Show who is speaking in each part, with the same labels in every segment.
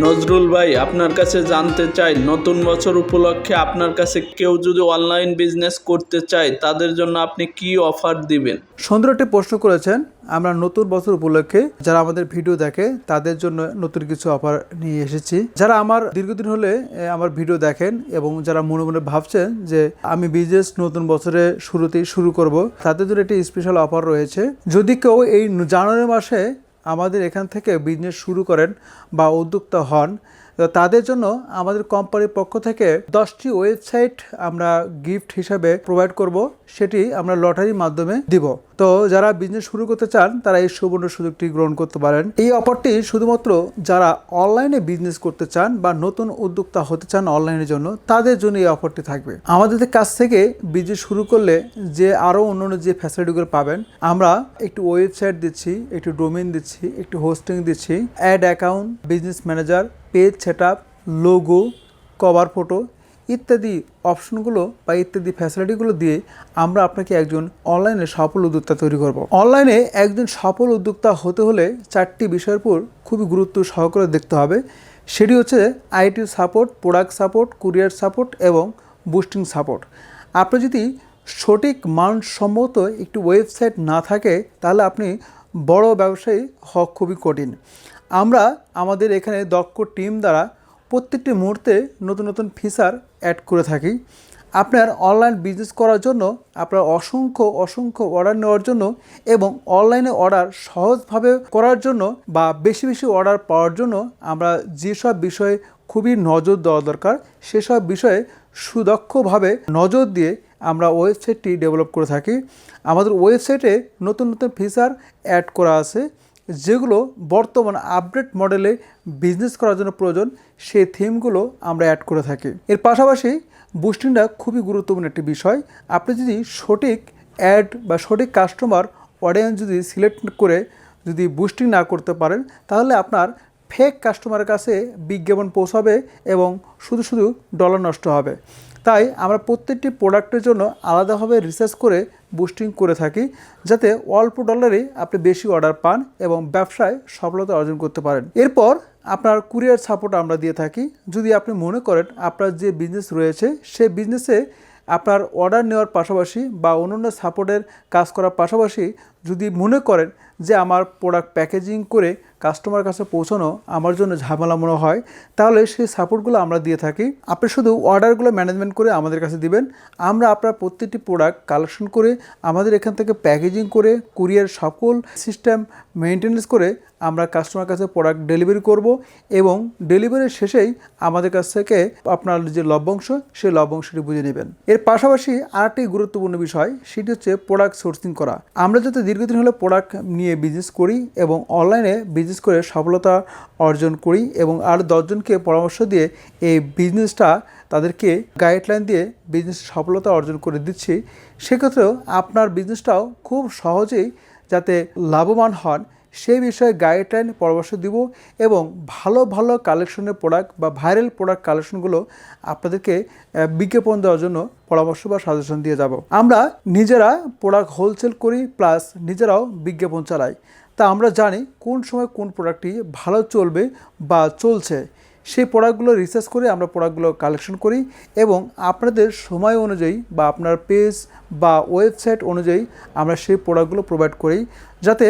Speaker 1: নজরুল ভাই, আপনার কাছে জানতে চাই, নতুন বছর উপলক্ষে আপনার কাছে কেউ যদি অনলাইন বিজনেস করতে চায়, তাদের জন্য আপনি কি অফার দিবেন?
Speaker 2: সুন্দর একটি প্রশ্ন করেছেন, আমরা নতুন বছর উপলক্ষে যারা আমাদের ভিডিও দেখে, তাদের জন্য নতুন কিছু অফার নিয়ে এসেছি। যারা আমার দীর্ঘদিন হলে আমার ভিডিও দেখেন এবং যারা মনে মনে ভাবছেন যে আমি বিজনেস নতুন বছরে শুরুতেই শুরু করব, তাদের জন্য একটি স্পেশাল অফার রয়েছে। যদি কেউ এই জানুয়ারি মাসে আমাদের এখান থেকে বিজনেস শুরু করেন বা উদ্যোক্তা হন তাদের জন্য আমাদের কোম্পানির পক্ষ থেকে দশটি ওয়েবসাইট আমরা গিফট হিসাবে প্রোভাইড করব। সেটি আমরা লটারির মাধ্যমে দিব। তো যারা বিজনেস শুরু করতে চান, তারা এই সুবর্ণ সুযোগটি গ্রহণ করতে পারেন। এই অফারটি শুধুমাত্র যারা অনলাইনে বিজনেস করতে চান বা নতুন উদ্যোক্তা হতে চান অনলাইনের জন্য, তাদের জন্য এই অফারটি থাকবে। আমাদের কাছ থেকে বিজনেস শুরু করলে যে আরও অন্যান্য যে ফ্যাসিলিটিগুলো পাবেন, আমরা একটি ওয়েবসাইট দিচ্ছি, একটু ডোমেন দিচ্ছি, একটু হোস্টিং দিচ্ছি ad account business manager page set logo cover photo ইত্যাদি অপশনগুলো বা ইত্যাদি ফ্যাসিলিটিগুলো দিয়ে আমরা আপনাকে একজন অনলাইনে সফল উদ্যোক্তা তৈরি করব। অনলাইনে একজন সফল উদ্যোক্তা হতে হলে চারটি বিষয়ের উপর খুবই গুরুত্ব সহকারে দেখতে হবে। সেটি হচ্ছে IT support product support courier support এবং বুস্টিং সাপোর্ট আপনি যদি সঠিক মানসম্মত একটি ওয়েবসাইট না থাকে, তাহলে আপনি বড় ব্যবসায়ী হওয়া খুবই কঠিন। আমরা আমাদের এখানে দক্ষ টিম দ্বারা প্রত্যেকটি মুহূর্তে নতুন নতুন ফিচার অ্যাড করে থাকি। আপনার অনলাইন বিজনেস করার জন্য, আপনার অসংখ্য অসংখ্য অর্ডার নেওয়ার জন্য এবং অনলাইনে অর্ডার সহজভাবে করার জন্য বা বেশি বেশি অর্ডার পাওয়ার জন্য আমরা যেসব বিষয়ে খুবই নজর দেওয়া দরকার, সেসব বিষয়ে সুদক্ষভাবে নজর দিয়ে আমরা ওয়েবসাইটটি ডেভেলপ করে থাকি। আমাদের ওয়েবসাইটে নতুন নতুন ফিচার অ্যাড করা আছে। যেগুলো বর্তমান আপডেট মডেলে বিজনেস করার জন্য প্রয়োজন, সেই থিমগুলো আমরা অ্যাড করে থাকি। এর পাশাপাশি বুস্টিংটা খুবই গুরুত্বপূর্ণ একটি বিষয়। আপনি যদি সঠিক অ্যাড বা সঠিক কাস্টমার অডিয়েন্স যদি সিলেক্ট করে যদি বুস্টিং না করতে পারেন, তাহলে আপনার ফেক কাস্টমারের কাছে বিজ্ঞাপন পৌঁছাবে এবং শুধু শুধু ডলার নষ্ট হবে। তাই আমরা প্রত্যেকটি প্রোডাক্টের জন্য আলাদাভাবে রিসার্চ করে বুস্টিং করে থাকি, যাতে অল্প ডলারে আপনি বেশি অর্ডার পান এবং ব্যবসায় সফলতা অর্জন করতে পারেন। এরপর আপনার কুরিয়ার সাপোর্ট আমরা দিয়ে থাকি। যদি আপনি মনে করেন আপনার যে বিজনেস রয়েছে সেই বিজনেসে আপনার অর্ডার নেওয়ার পাশাপাশি বা অন্যান্য সাপোর্টের কাজ করার পাশাপাশি যদি মনে করেন যে আমার প্রোডাক্ট প্যাকেজিং করে কাস্টমার কাছে পৌঁছানো আমার জন্য ঝামেলা মনে হয়, তাহলে সেই সাপোর্টগুলো আমরা দিয়ে থাকি। আপনি শুধু অর্ডারগুলো ম্যানেজমেন্ট করে আমাদের কাছে দিবেন। আমরা আপনার প্রত্যেকটি প্রোডাক্ট কালেকশন করে, আমাদের এখান থেকে প্যাকেজিং করে কুরিয়ার সকল সিস্টেম মেনটেন্যান্স করে আমরা কাস্টমার কাছে প্রোডাক্ট ডেলিভারি করব এবং ডেলিভারির শেষেই আমাদের কাছ থেকে আপনার যে লভ্যাংশ, সেই লভ্যাংশটি বুঝে নেবেন। এর পাশাপাশি আরেকটি গুরুত্বপূর্ণ বিষয়, সেটি হচ্ছে প্রোডাক্ট সোর্সিং করা। আমরা যাতে দীর্ঘদিন হলো প্রোডাক্ট নিয়ে বিজনেস করি এবং অনলাইনে বিজনেস করে সফলতা অর্জন করি এবং আর দশজনকে পরামর্শ দিয়ে এই বিজনেসটা তাদেরকে গাইডলাইন দিয়ে বিজনেস সফলতা অর্জন করে দিচ্ছি। সেক্ষেত্রেও আপনার বিজনেসটাও খুব সহজেই যাতে লাভবান হন সেই বিষয়ে গাইডলাইন পরামর্শ দিব এবং ভালো ভালো কালেকশনের প্রোডাক্ট বা ভাইরাল প্রোডাক্ট কালেকশনগুলো আপনাদেরকে বিজ্ঞাপন দেওয়ার জন্য পরামর্শ বা সাজেশন দিয়ে যাব। আমরা নিজেরা প্রোডাক্ট হোলসেল করি প্লাস নিজেরাও বিজ্ঞাপন চালাই। তা আমরা জানি কোন সময় কোন প্রোডাক্টটি ভালো চলবে বা চলছে। সেই প্রোডাক্টগুলো রিসার্চ করে আমরা প্রোডাক্টগুলো কালেকশন করি এবং আপনাদের সময় অনুযায়ী বা আপনার পেজ বা ওয়েবসাইট অনুযায়ী আমরা সেই প্রোডাক্টগুলো প্রোভাইড করি। যাতে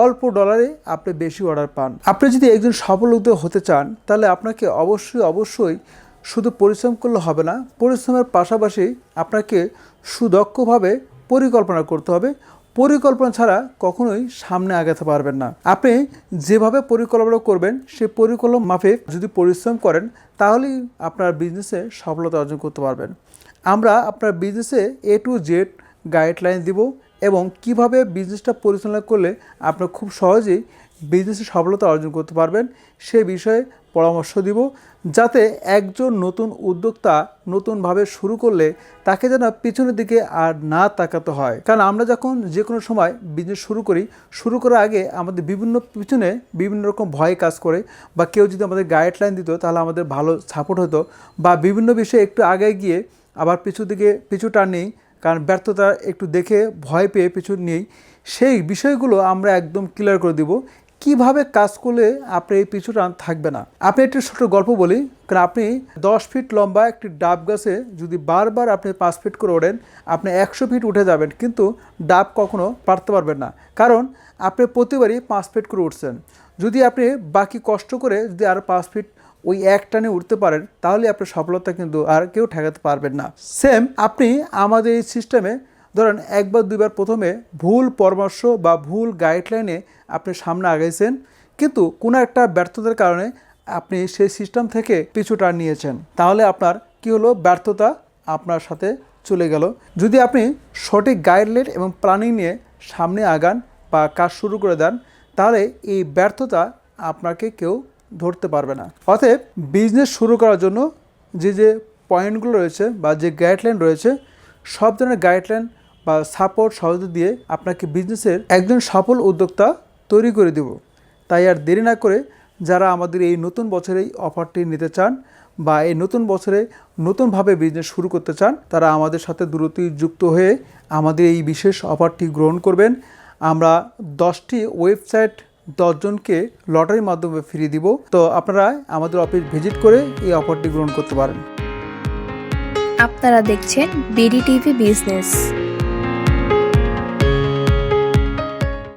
Speaker 2: অল্প ডলারে আপনি বেশি অর্ডার পান। আপনি যদি একজন সফল উদ্যোগ হতে চান, তাহলে আপনাকে অবশ্যই অবশ্যই শুধু পরিশ্রম করলে হবে না, পরিশ্রমের পাশাপাশি আপনাকে সুদক্ষভাবে পরিকল্পনা করতে হবে। পরিকল্পনা ছাড়া কখনোই সামনে আগাতে পারবেন না। আপনি যেভাবে পরিকল্পনা করবেন, সেই পরিকল্পনা মাফিক যদি পরিশ্রম করেন, তাহলেই আপনার বিজনেসে সফলতা অর্জন করতে পারবেন। আমরা আপনার বিজনেসে এ টু জেড গাইডলাইন দিব। এবং কীভাবে বিজনেসটা পরিচালনা করলে আপনার খুব সহজেই বিজনেসে সফলতা অর্জন করতে পারবেন, সে বিষয়ে পরামর্শ দিব। যাতে একজন নতুন উদ্যোক্তা নতুনভাবে শুরু করলে তাকে যেন পিছনের দিকে আর না তাকাতে হয়। কারণ আমরা যখন যে কোনো সময় বিজনেস শুরু করি, শুরু করার আগে আমাদের বিভিন্ন পিছনে বিভিন্ন রকম ভয় কাজ করে বা কেউ যদি আমাদের গাইডলাইন দিত, তাহলে আমাদের ভালো সাপোর্ট হতো বা বিভিন্ন বিষয়ে একটু আগে গিয়ে আবার পিছু দিকে, পিছু টান নেই কারণ ব্যর্থতা একটু দেখে ভয় পেয়ে পিছু নেই সেই বিষয়গুলো আমরা একদম ক্লিয়ার করে দিব। কীভাবে কাজ করলে আপনার এই পিছুটা থাকবে না? আপনি একটি ছোট গল্প বলি। কারণ আপনি দশ ফিট লম্বা একটি ডাব গাছে যদি বারবার আপনি পাঁচ ফিট করে ওঠেন আপনি একশো ফিট উঠে যাবেন। কিন্তু ডাব কখনো পারতে পারবেন না। কারণ আপনি প্রতিবারই পাঁচ ফিট করে উঠছেন। যদি আপনি বাকি কষ্ট করে যদি আর পাঁচ ফিট ওই এক টানে উঠতে পারেন, তাহলে আপনার সফলতা কিন্তু আর কেউ ঠেকাতে পারবেন না। সেম আপনি আমাদের এই সিস্টেমে ধরেন একবার, দুইবার প্রথমে ভুল পরামর্শ বা ভুল গাইডলাইনে আপনি সামনে আগাইছেন, কিন্তু কোনো একটা ব্যর্থতার কারণে আপনি সেই সিস্টেম থেকে পিছু পিছুটা নিয়েছেন। তাহলে আপনার কি হলো? ব্যর্থতা আপনার সাথে চলে গেল। যদি আপনি সঠিক গাইডলাইন এবং প্ল্যানিং নিয়ে সামনে আগান বা কাজ শুরু করে দেন, তাহলে এই ব্যর্থতা আপনাকে কেউ ধরতে পারবে না। অতএব বিজনেস শুরু করার জন্য যে যে পয়েন্টগুলো রয়েছে বা যে গাইডলাইন রয়েছে, সব ধরনের গাইডলাইন বা সাপোর্ট সহযোগিতা দিয়ে আপনাকে বিজনেসের একজন সফল উদ্যোক্তা তৈরি করে দেব। তাই আর দেরি না করে যারা আমাদের এই নতুন বছরে এই অফারটি নিতে চান বা এই নতুন বছরে নতুনভাবে বিজনেস শুরু করতে চান, তারা আমাদের সাথে দ্রুতই যুক্ত হয়ে আমাদের এই বিশেষ অফারটি গ্রহণ করবেন। আমরা দশটি ওয়েবসাইট দশজনকে লটারির মাধ্যমে ফিরিয়ে দিব। তো আপনারা আমাদের অফিস ভিজিট করে এই অফারটি গ্রহণ করতে পারেন।
Speaker 3: আপনারা দেখছেন বিডি টিভি বিজনেস।